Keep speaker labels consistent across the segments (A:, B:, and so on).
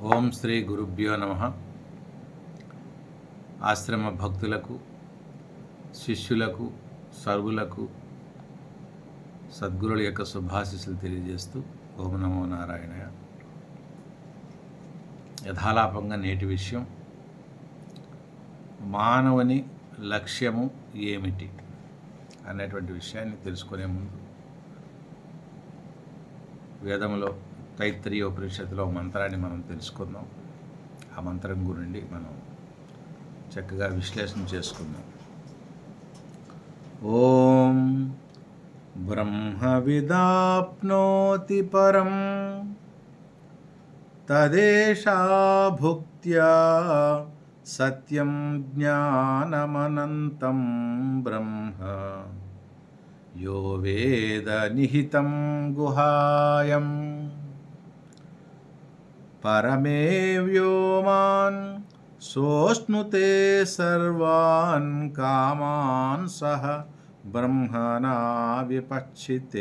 A: ఓం శ్రీ గురుభ్యో నమ. ఆశ్రమ భక్తులకు శిష్యులకు సర్వులకు సద్గురుల యొక్క శుభాశిస్సులు తెలియజేస్తూ ఓం నమో నారాయణ యథాలాపంగా నేటి విషయం మానవుని లక్ష్యము ఏమిటి అనేటువంటి విషయాన్ని తెలుసుకునే ముందు వేదంలో తైత్రీయ ఉపనిషత్తులో మంత్రాన్ని మనం తెలుసుకుందాం. ఆ మంత్రం గురించి మనం చక్కగా విశ్లేషణ చేసుకుందాం. ఓం బ్రహ్మ విదాప్నోతి పరం తదేషా భుక్త్యా సత్యం జ్ఞానమనంతం బ్రహ్మ. యో వేద నిహితం परमे व्योमान् सोऽश्नुते सर्वान् कामान् सः ब्रह्मणा विपक्षितेति।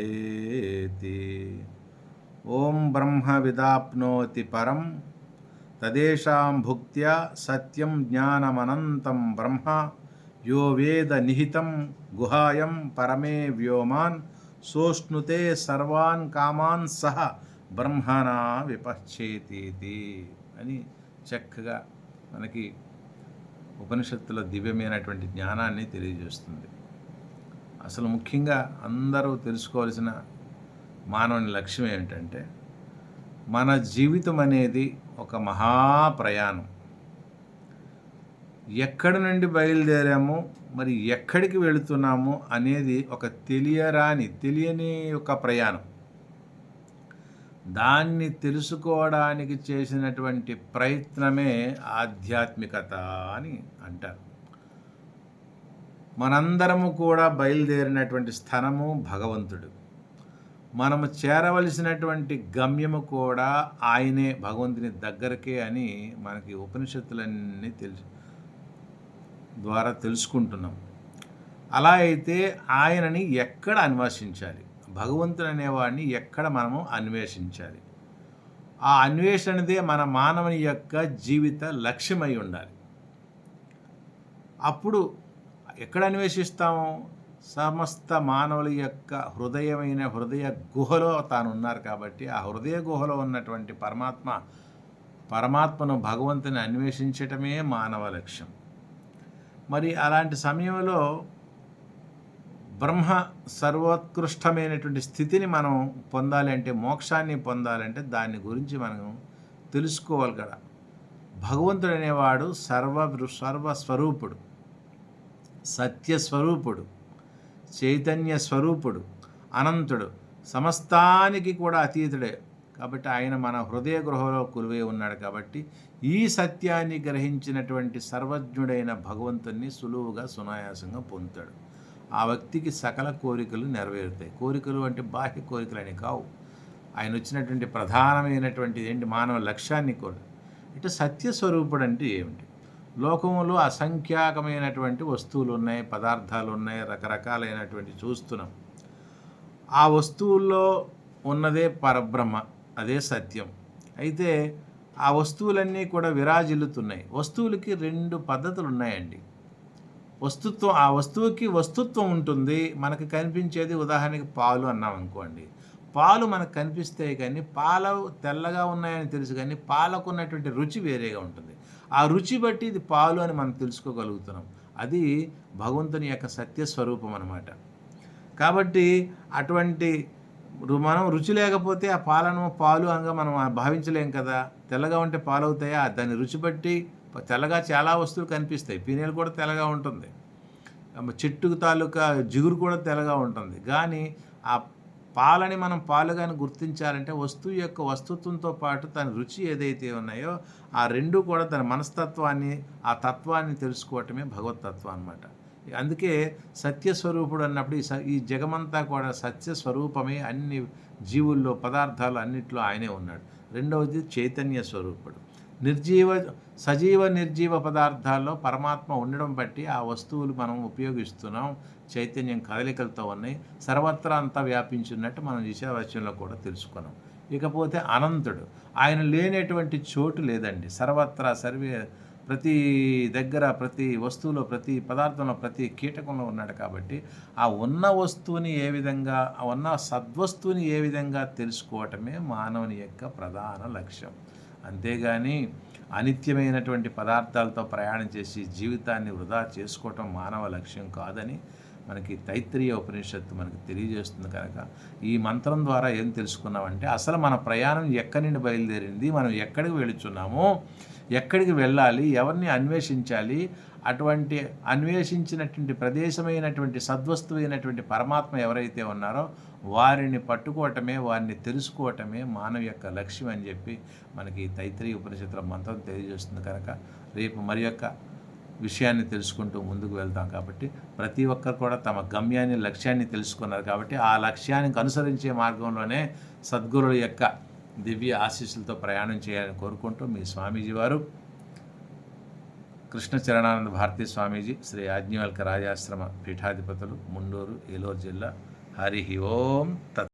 A: ब्रह्म ब्रह्मविदाप्नोति परं, तदेषां भुक्त्या सत्यं ज्ञानमनन्तं ब्रह्म, यो वेदनिहितं गुहायं परमे व्योमान् सोष्णुते सर्वान् कामान् सः బ్రహ్మణ విపశ్చేతీతి అని చక్కగా మనకి ఉపనిషత్తుల దివ్యమైనటువంటి జ్ఞానాన్ని తెలియజేస్తుంది. అసలు ముఖ్యంగా అందరూ తెలుసుకోవాల్సిన మానవుని లక్ష్యం ఏమిటంటే మన జీవితం అనేది ఒక మహాప్రయాణం. ఎక్కడి నుండి బయలుదేరాము మరి ఎక్కడికి వెళుతున్నాము అనేది ఒక తెలియరాని తెలియని ఒక ప్రయాణం. దాన్ని తెలుసుకోవడానికి చేసినటువంటి ప్రయత్నమే ఆధ్యాత్మికత అని అంటారు. మనందరము కూడా బయలుదేరినటువంటి స్థానము భగవంతుడు. మనము చేరవలసినటువంటి గమ్యము కూడా ఆయనే భగవంతుని దగ్గరకే అని మనకి ఉపనిషత్తులన్నీ తెలుసు ద్వారా తెలుసుకుంటున్నాం. అలా అయితే ఆయనని ఎక్కడ అన్వేషించాలి? భగవంతుడు అనేవాడిని ఎక్కడ మనము అన్వేషించాలి? ఆ అన్వేషణదే మన మానవుని యొక్క జీవిత లక్ష్యమై ఉండాలి. అప్పుడు ఎక్కడ అన్వేషిస్తాము? సమస్త మానవుల యొక్క హృదయమైన హృదయ గుహలో తాను ఉన్నారు కాబట్టి ఆ హృదయ గుహలో ఉన్నటువంటి పరమాత్మ పరమాత్మను భగవంతుని అన్వేషించటమే మానవ లక్ష్యం. మరి అలాంటి సమయంలో బ్రహ్మ సర్వోత్కృష్టమైనటువంటి స్థితిని మనం పొందాలి అంటే మోక్షాన్ని పొందాలంటే దాని గురించి మనం తెలుసుకోవాలి కదా భగవంతుడు అనేవాడు సర్వ సర్వస్వరూపుడు సత్యస్వరూపుడు చైతన్య స్వరూపుడు అనంతుడు సమస్తానికి కూడా అతీతుడే. కాబట్టి ఆయన మన హృదయ గృహలో కొలువై ఉన్నాడు కాబట్టి ఈ సత్యాన్ని గ్రహించినటువంటి సర్వజ్ఞుడైన భగవంతుణ్ణి సులువుగా సునాయాసంగా పొందుతాడు. ఆ వ్యక్తికి సకల కోరికలు నెరవేరుతాయి. కోరికలు అంటే బాహ్య కోరికలు అని కావు. ఆయన వచ్చినటువంటి ప్రధానమైనటువంటి ఏంటి? మానవ లక్ష్యాన్ని కోరు ఇటు సత్యస్వరూపుడు అంటే ఏమిటి? లోకంలో అసంఖ్యాకమైనటువంటి వస్తువులు ఉన్నాయి పదార్థాలు ఉన్నాయి రకరకాలైనటువంటి చూస్తున్నాం. ఆ వస్తువుల్లో ఉన్నదే పరబ్రహ్మ అదే సత్యం. అయితే ఆ వస్తువులన్నీ కూడా విరాజిల్లుతున్నాయి. వస్తువులకి రెండు పద్ధతులు ఉన్నాయండి వస్తుత్వం ఆ వస్తువుకి వస్తుత్వం ఉంటుంది. మనకు కనిపించేది ఉదాహరణకి పాలు అన్నాం అనుకోండి. పాలు మనకు కనిపిస్తాయి కానీ పాల తెల్లగా ఉన్నాయని తెలుసు కానీ పాలకు ఉన్నటువంటి రుచి వేరేగా ఉంటుంది. ఆ రుచి బట్టి ఇది పాలు అని మనం తెలుసుకోగలుగుతున్నాం. అది భగవంతుని యొక్క సత్యస్వరూపం అనమాట కాబట్టి అటువంటి మనం రుచి లేకపోతే ఆ పాలను పాలు అనగా మనం భావించలేం కదా. తెల్లగా ఉంటే పాలవుతాయా? దాని దాన్ని రుచి బట్టి తెల్లగా చాలా వస్తువులు కనిపిస్తాయి. పీనేలు కూడా తెల్లగా ఉంటుంది. చెట్టుకు తాలూకా జిగురు కూడా తెల్లగా ఉంటుంది. కానీ ఆ పాలని మనం పాలుగాని గుర్తించాలంటే వస్తువు యొక్క వస్తుత్వంతో పాటు తన రుచి ఏదైతే ఉన్నాయో ఆ రెండు కూడా తన మనస్తత్వాన్ని ఆ తత్వాన్ని తెలుసుకోవటమే భగవతత్వం అనమాట అందుకే సత్యస్వరూపుడు అన్నప్పుడు ఈ స ఈ జగమంతా కూడా సత్యస్వరూపమే అన్ని జీవుల్లో పదార్థాలు అన్నిట్లో ఆయనే ఉన్నాడు. రెండవది చైతన్య స్వరూపుడు. నిర్జీవ సజీవ నిర్జీవ పదార్థాల్లో పరమాత్మ ఉండడం బట్టి ఆ వస్తువులు మనం ఉపయోగిస్తున్నాం. చైతన్యం కదలికలతో ఉన్నాయి. సర్వత్రా అంతా వ్యాపించున్నట్టు మనం ఈశావాస్యంలో కూడా తెలుసుకున్నాం. ఇకపోతే అనంతుడు ఆయన లేనటువంటి చోటు లేదండి. సర్వత్రా సర్వే ప్రతి దగ్గర ప్రతి వస్తువులో ప్రతి పదార్థంలో ప్రతి కీటకంలో ఉన్నాడు కాబట్టి ఆ ఉన్న వస్తువుని ఏ విధంగా ఉన్న సద్వస్తువుని ఏ విధంగా తెలుసుకోవటమే మానవుని యొక్క ప్రధాన లక్ష్యం. అంతేగాని అనిత్యమైనటువంటి పదార్థాలతో ప్రయాణం చేసి జీవితాన్ని వృధా చేసుకోవటం మానవ లక్ష్యం కాదని మనకి తైత్రీయ ఉపనిషత్తు మనకి తెలియజేస్తుంది కనుక. ఈ మంత్రం ద్వారా ఏం తెలుసుకున్నామంటే అసలు మన ప్రయాణం ఎక్కడి నుండి బయలుదేరింది మనం ఎక్కడికి వెళుచున్నాము ఎక్కడికి వెళ్ళాలి ఎవరిని అన్వేషించాలి అటువంటి అన్వేషించినటువంటి ప్రదేశమైనటువంటి సద్వస్తువైనటువంటి పరమాత్మ ఎవరైతే ఉన్నారో వారిని పట్టుకోవటమే వారిని తెలుసుకోవటమే మానవ యొక్క లక్ష్యం అని చెప్పి మనకి తైత్రీయ ఉపనిషత్తుల మంత్రం తెలియజేస్తుంది కనుక రేపు మరి యొక్క విషయాన్ని తెలుసుకుంటూ ముందుకు వెళ్తాం కాబట్టి ప్రతి ఒక్కరు కూడా తమ గమ్యాన్ని లక్ష్యాన్ని తెలుసుకున్నారు కాబట్టి ఆ లక్ష్యానికి అనుసరించే మార్గంలోనే సద్గురుల యొక్క దివ్య ఆశీస్సులతో ప్రయాణం చేయాలని కోరుకుంటూ మీ స్వామీజీ వారు కృష్ణ చరణానంద భారతీ స్వామీజీ శ్రీ ఆజ్ఞవల్క రాజాశ్రమ పీఠాధిపతులు ముండూరు ఏలూరు జిల్లా హరి ఓం తత్